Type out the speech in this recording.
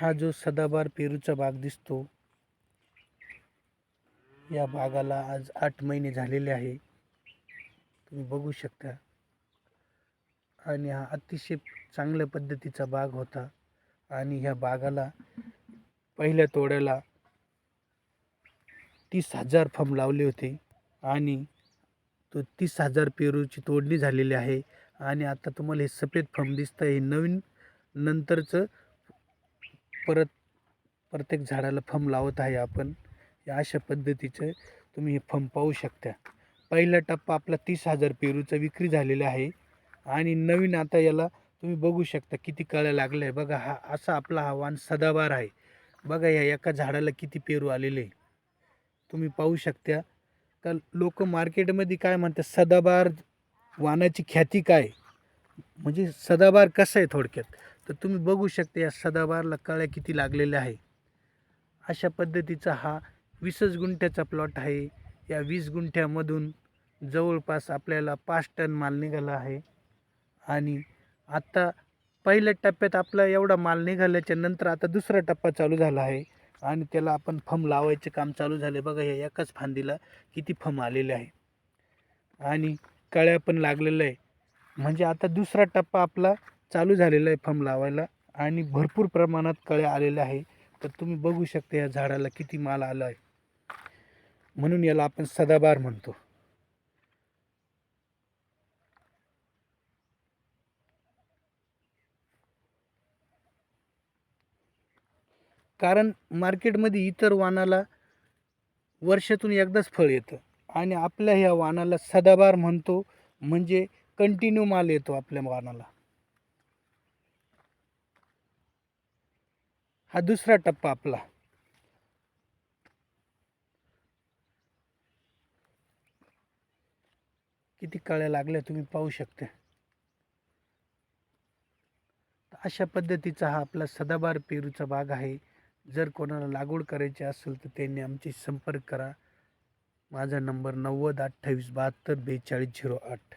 हा जो सदाबार पेरूचा बाग दिसतो या बागाला आज आठ महिने झालेले आहे. तुम्ही बघू शकता. आणि हा अतिशय चांगल्या पद्धतीचा बाग होता. आणि ह्या बागाला पहिल्या तोड्याला तीस हजार फम लावले होते. आणि तो तीस हजार पेरूची तोडणी झालेली आहे. आणि आता तुम्हाला हे सफेद फम दिसतं हे नवीन नंतरचं परत प्रत्येक झाडाला फम लावत आहे आपण. या अशा पद्धतीचं तुम्ही हे फम पाहू शकता. पहिला टप्पा आपला तीस हजार पेरूचा विक्री झालेला आहे. आणि नवीन आता याला तुम्ही बघू शकता किती कळ्या लागल्या. आहे बघा हा असा आपला हा वाण सदाबार आहे. बघा या एका झाडाला किती पेरू आलेले आहे. तुम्ही पाहू शकता. का लोक मार्केटमध्ये काय म्हणतात सदाबार वाणाची ख्याती काय? म्हणजे सदाबार कसं आहे थोडक्यात? तर तुम्ही बघू शकता या सदाबारला कळ्या किती लागलेल्या आहे. अशा पद्धतीचा हा वीसच गुंठ्याचा प्लॉट आहे. या वीस गुंठ्यामधून जवळपास आपल्याला पाच टन माल निघाला आहे. आणि आत्ता पहिल्या टप्प्यात आपला एवढा माल निघाल्याच्या नंतर आता दुसरा टप्पा चालू झाला आहे. आणि त्याला आपण फम लावायचे काम चालू झाले. बघा या एकाच फांदीला किती फम आलेले आहे. आणि कळ्या पण लागलेलं आहे. म्हणजे आता दुसरा टप्पा आपला चालू झालेला आहे फम लावायला आणि भरपूर प्रमाणात कळ्या आलेल्या आहे. तर तुम्ही बघू शकता या झाडाला किती माल आला आहे. म्हणून याला आपण सदाबार म्हणतो. कारण मार्केटमध्ये इतर वाणाला वर्षातून एकदाच फळ येतं. आणि आपल्या ह्या वाणाला सदाबार म्हणतो. म्हणजे कंटिन्यू माल येतो आपल्या वाणाला हा दुसरा टप्पा आपला. किती कळ्या लागल्या तुम्ही पाहू शकता. अशा पद्धतीचा हा आपला सदाबार पेरूचा भाग आहे. जर कोणाला लागवड करायची असेल तर त्यांनी आमची संपर्क करा. माझा नंबर नव्वद अठ्ठावीस बहात्तर बेचाळीस झिरो आठ.